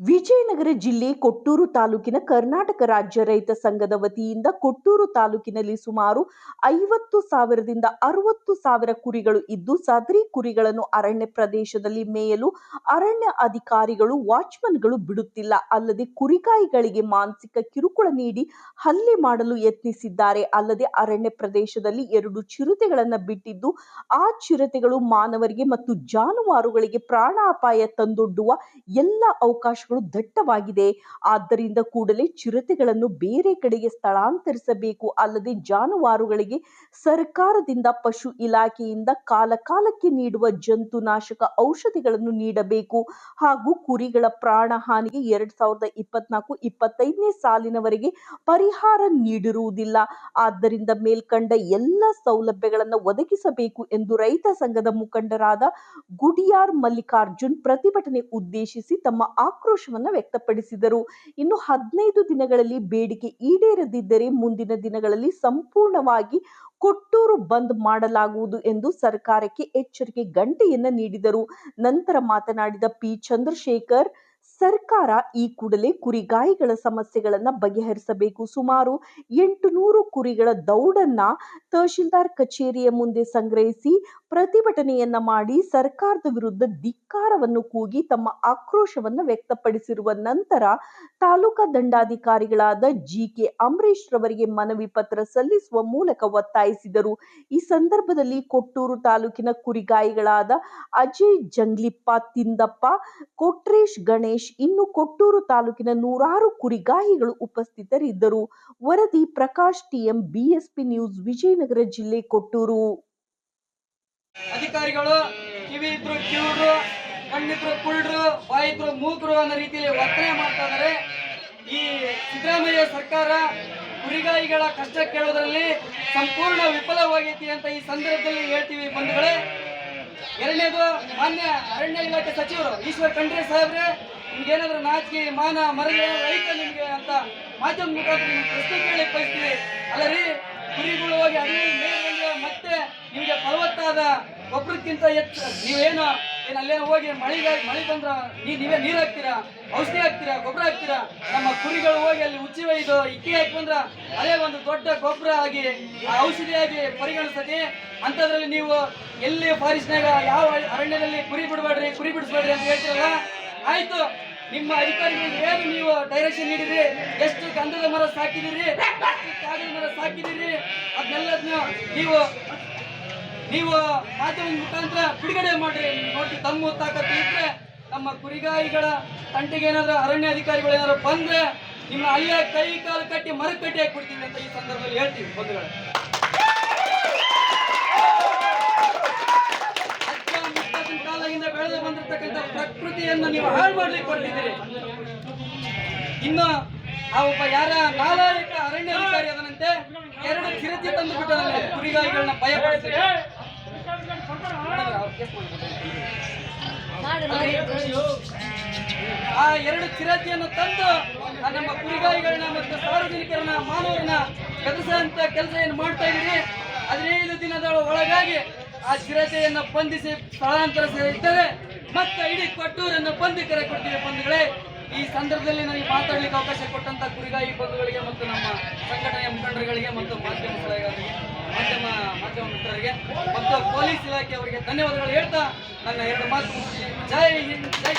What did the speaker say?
ವಿಜಯನಗರ ಜಿಲ್ಲೆ ಕೊಟ್ಟೂರು ತಾಲೂಕಿನ ಕರ್ನಾಟಕ ರಾಜ್ಯ ರೈತ ಸಂಘದ ವತಿಯಿಂದ ಕೊಟ್ಟೂರು ತಾಲೂಕಿನಲ್ಲಿ ಸುಮಾರು ಐವತ್ತು ಸಾವಿರದಿಂದ ಅರವತ್ತು ಸಾವಿರ ಕುರಿಗಳು ಇದ್ದು, ಸದರಿ ಕುರಿಗಳನ್ನು ಅರಣ್ಯ ಪ್ರದೇಶದಲ್ಲಿ ಮೇಯಲು ಅರಣ್ಯ ಅಧಿಕಾರಿಗಳು, ವಾಚ್ಮನ್ಗಳು ಬಿಡುತ್ತಿಲ್ಲ. ಅಲ್ಲದೆ ಕುರಿಕಾಯಿಗಳಿಗೆ ಮಾನಸಿಕ ಕಿರುಕುಳ ನೀಡಿ ಹಲ್ಲೆ ಮಾಡಲು ಯತ್ನಿಸಿದ್ದಾರೆ. ಅಲ್ಲದೆ ಅರಣ್ಯ ಪ್ರದೇಶದಲ್ಲಿ ಎರಡು ಚಿರತೆಗಳನ್ನು ಬಿಟ್ಟಿದ್ದು, ಆ ಚಿರತೆಗಳು ಮಾನವರಿಗೆ ಮತ್ತು ಜಾನುವಾರುಗಳಿಗೆ ಪ್ರಾಣಾಪಾಯ ತಂದೊಡ್ಡುವ ಎಲ್ಲ ಅವಕಾಶಗಳು ದಟ್ಟವಾಗಿದೆ. ಆದ್ದರಿಂದ ಕೂಡಲೇ ಚಿರತೆಗಳನ್ನು ಬೇರೆ ಕಡೆಗೆ ಸ್ಥಳಾಂತರಿಸಬೇಕು. ಅಲ್ಲದೆ ಜಾನುವಾರುಗಳಿಗೆ ಸರ್ಕಾರದಿಂದ, ಪಶು ಇಲಾಖೆಯಿಂದ ಕಾಲಕಾಲಕ್ಕೆ ನೀಡುವ ಜಂತುನಾಶಕ ಔಷಧಿಗಳನ್ನು ನೀಡಬೇಕು. ಹಾಗೂ ಕುರಿಗಳ ಪ್ರಾಣ ಹಾನಿಗೆ ಎರಡ್ ಸಾವಿರದ ಇಪ್ಪತ್ನಾಲ್ಕು ಇಪ್ಪತ್ತೈದನೇ ಸಾಲಿನವರೆಗೆ ಪರಿಹಾರ ನೀಡಿರುವುದಿಲ್ಲ. ಆದ್ದರಿಂದ ಮೇಲ್ಕಂಡ ಎಲ್ಲ ಸೌಲಭ್ಯಗಳನ್ನು ಒದಗಿಸಬೇಕು ಎಂದು ರೈತ ಸಂಘದ ಮುಖಂಡರಾದ ಗುಡಿಯಾರ್ ಮಲ್ಲಿಕಾರ್ಜುನ್ ಪ್ರತಿಭಟನೆ ಉದ್ದೇಶಿಸಿ ತಮ್ಮ ಆಕ್ರೋಶವನ್ನು ವ್ಯಕ್ತಪಡಿಸಿದರು. ಇನ್ನು ಹದಿನೈದು ದಿನಗಳಲ್ಲಿ ಬೇಡಿಕೆ ಈಡೇರದಿದ್ದರೆ ಮುಂದಿನ ದಿನಗಳಲ್ಲಿ ಸಂಪೂರ್ಣವಾಗಿ ಕೊಟ್ಟೂರು ಬಂದ್ ಮಾಡಲಾಗುವುದು ಎಂದು ಸರ್ಕಾರಕ್ಕೆ ಎಚ್ಚರಿಕೆ ಗಂಟೆಯನ್ನ ನೀಡಿದರು. ನಂತರ ಮಾತನಾಡಿದ ಪಿ. ಚಂದ್ರಶೇಖರ್, ಸರ್ಕಾರ ಈ ಕೂಡಲೇ ಕುರಿಗಾಯಿಗಳ ಸಮಸ್ಯೆಗಳನ್ನು ಬಗೆಹರಿಸಬೇಕು. ಸುಮಾರು ಎಂಟು ನೂರು ಕುರಿಗಳ ದೌಡನ್ನ ತಹಶೀಲ್ದಾರ್ ಕಚೇರಿಯ ಮುಂದೆ ಸಂಗ್ರಹಿಸಿ ಪ್ರತಿಭಟನೆಯನ್ನ ಮಾಡಿ ಸರ್ಕಾರದ ವಿರುದ್ಧ ಧಿಕ್ಕಾರವನ್ನು ಕೂಗಿ ತಮ್ಮ ಆಕ್ರೋಶವನ್ನು ವ್ಯಕ್ತಪಡಿಸಿರುವ ನಂತರ ತಾಲೂಕಾ ದಂಡಾಧಿಕಾರಿಗಳಾದ ಜಿ ಕೆ ಅಂಬರೀಶ್ ರವರಿಗೆ ಮನವಿ ಪತ್ರ ಸಲ್ಲಿಸುವ ಮೂಲಕ ಒತ್ತಾಯಿಸಿದರು. ಈ ಸಂದರ್ಭದಲ್ಲಿ ಕೊಟ್ಟೂರು ತಾಲೂಕಿನ ಕುರಿಗಾಯಿಗಳಾದ ಅಜಯ್ ಜಂಗ್ಲಿಪ್ಪ ತಿಂದಪ್ಪ, ಕೊಟ್ರೇಶ್ ಗಣೇಶ್, ಇನ್ನು ಕೊಟ್ಟೂರು ತಾಲೂಕಿನ ನೂರಾರು ಕುರಿಗಾಯಿಗಳು ಉಪಸ್ಥಿತರಿದ್ದರು. ವರದಿ Prakash TM BSP news, Vijayanagara ಜಿಲ್ಲೆ, ಕೊಟ್ಟೂರು. ಅಧಿಕಾರಿಗಳು ಕಿವಿ ಇದ್ರು ಕಿವುಡ್ರು ಕಣ್ಣಿದ್ರು ಕುಳ್ಳರು ಬಾಯಿದ್ರು ಮೂಕರು ಅನ್ನೋ ರೀತಿಯಲ್ಲಿ ವರ್ತನೆ ಮಾಡ್ತಾ ಇದ್ದಾರೆ. ಈ ಸಿದ್ದರಾಮಯ್ಯ ಸರ್ಕಾರ ಕುರಿಗಾಯಿಗಳ ಕಷ್ಟ ಕೇಳೋದ್ರಲ್ಲಿ ಸಂಪೂರ್ಣ ವಿಫಲವಾಗೈತಿ ಅಂತ ಈ ಸಂದರ್ಭದಲ್ಲಿ ಹೇಳ್ತೀವಿ ಬಂಧುಗಳೇ. ಎರಡನೇದು, ಮಾನ್ಯ ಅರಣ್ಯ ಇಲಾಖೆ ಸಚಿವರು, ಈಶ್ವರ್ ಖಂಡ್ರೆ ಸಾಹೇಬ್ರೆ ನಿಮ್ಗೆ ಏನಾದ್ರು ನಾಚಿಕೆ, ಮಾನ ಮರಗೆ ರೈತ ನಿಮ್ಗೆ ಅಂತ ಮಾಧ್ಯಮ ಮುಖಾಂತರ ಪ್ರಶ್ನೆ ಕೇಳಿ ಬಯಸ್ತೀವಿ ಅಲ್ಲ ರೀ ಕುರಿಗಳು ಹೋಗಿ ಅದೇ ಮತ್ತೆ ನಿಮಗೆ ಫಲವತ್ತಾದ ಗೊಬ್ಬರಕ್ಕಿಂತ ಹೆಚ್ಚು ನೀವೇನು ಏನು ಅಲ್ಲೇ ಹೋಗಿ ಮಳೆಗಾಗಿ ಮಳೆ ಬಂದ್ರ ನೀ ನೀವೇ ನೀರು ಹಾಕ್ತೀರಾ? ಔಷಧಿ ಹಾಕ್ತೀರಾ? ಗೊಬ್ಬರ ಹಾಕ್ತೀರಾ? ನಮ್ಮ ಕುರಿಗಳು ಹೋಗಿ ಅಲ್ಲಿ ಉಚ್ಚಿ ಒಯ್ದು ಇಕ್ಕಿ ಹಾಕಿ ಬಂದ್ರ ಅದೇ ಒಂದು ದೊಡ್ಡ ಗೊಬ್ಬರ ಆಗಿ, ಆ ಔಷಧಿಯಾಗಿ ಪರಿಗಣಿಸ್ತದೆ ಅಂಥದ್ರಲ್ಲಿ ನೀವು ಎಲ್ಲಿ ಫಾರೆಸ್ಟ್ನಾಗ ಯಾವ ಅರಣ್ಯದಲ್ಲಿ ಕುರಿ ಬಿಡಬೇಡ್ರಿ, ಕುರಿ ಬಿಡಿಸ್ಬೇಡ್ರಿ ಅಂತ ಹೇಳ್ತೀರಲ್ಲ? ಆಯ್ತು. ನಿಮ್ಮ ಅಧಿಕಾರಿಗಳಿಗೆ ಏನು ನೀವು ಡೈರೆಕ್ಷನ್ ನೀಡಿರಿ ಎಷ್ಟು ಗಂಧದ ಮರ ಸಾಕಿದಿರಿ ಎಷ್ಟು ಮರ ಸಾಕಿದಿರಿ ಅದನ್ನೆಲ್ಲದನ್ನ ನೀವು ನೀವು ಮಾಧ್ಯಮದ ಮುಖಾಂತರ ಬಿಡುಗಡೆ ಮಾಡ್ರಿ. ನೋಡಿ ತಮ್ಮ ತಾಕತ್ತು ಇದ್ರೆ ನಮ್ಮ ಕುರಿಗಾಯಿಗಳ ತಂಟೆಗೆ ಏನಾದ್ರು ಅರಣ್ಯ ಅಧಿಕಾರಿಗಳು ಏನಾದ್ರು ಬಂದ್ರೆ ನಿಮ್ಮ ಅಲ್ಲಿಯ ಕೈ ಕಾಲು ಕಟ್ಟಿ ಮರ ಕಟ್ಟಿ ಹಾಕ್ಬಿಡ್ತೀವಿ ಅಂತ ಈ ಸಂದರ್ಭದಲ್ಲಿ ಹೇಳ್ತೀವಿ ಬಂಧುಗಳೇ. ಬೆಳೆದು ಬಂದಿರತಕ್ಕಂಥ ಪ್ರಕೃತಿಯನ್ನು ನೀವು ಹಾಳು ಮಾಡ್ಲಿಕ್ಕೆ ಹೊರಟಿದ್ದೀರಿ. ಇನ್ನು ಆ ಒಬ್ಬ ಯಾರ ನಾಲಾಯಕ ಅರಣ್ಯ ಅಧಿಕಾರಿ ಅದನಂತೆ ಎರಡು ಕಿರತಿ ತಂದು ಬಿಟ್ಟದಲ್ಲಿ ಕುರಿಗಾಯಿಗಳನ್ನ ಭಯ ಪಡಿಸಿ. ಆ ಎರಡು ಚಿರತಿಯನ್ನು ತಂದು ನಮ್ಮ ಕುರಿಗಾಯಿಗಳನ್ನ ಮತ್ತು ಸಾರ್ವಜನಿಕರನ್ನ, ಮಾನವರನ್ನ ಕದರಿಸುವಂತ ಕೆಲಸ ಏನು ಮಾಡ್ತಾ ಇದ್ದೀರಿ? ಹದಿನೈದು ದಿನದ ಒಳಗಾಗಿ ಆ ಚಿರತೆಯನ್ನು ಬಂಧಿಸಿ ಸ್ಥಳಾಂತರಿಸಿದ್ದರೆ ಮತ್ತೆ ಇಡೀ ಕೊಟ್ಟೂರನ್ನು ಬಂದು ಕರೆ ಬಂಧುಗಳೇ. ಈ ಸಂದರ್ಭದಲ್ಲಿ ನನಗೆ ಮಾತಾಡಲಿಕ್ಕೆ ಅವಕಾಶ ಕೊಟ್ಟಂತ ಕುರಿಗಾಯಿ ಬಂಧುಗಳಿಗೆ ಮತ್ತು ನಮ್ಮ ಸಂಘಟನೆಯ ಮುಖಂಡರುಗಳಿಗೆ ಮತ್ತು ಮಾಧ್ಯಮ ಮಾಧ್ಯಮ ಮಾಧ್ಯಮ ಮಿತ್ರರಿಗೆ ಮತ್ತು ಪೊಲೀಸ್ ಇಲಾಖೆ ಅವರಿಗೆ ಧನ್ಯವಾದಗಳು ಹೇಳ್ತಾ ನನ್ನ ಎರಡು ಮಾತು ಜೈ ಹಿಂದ್, ಜೈ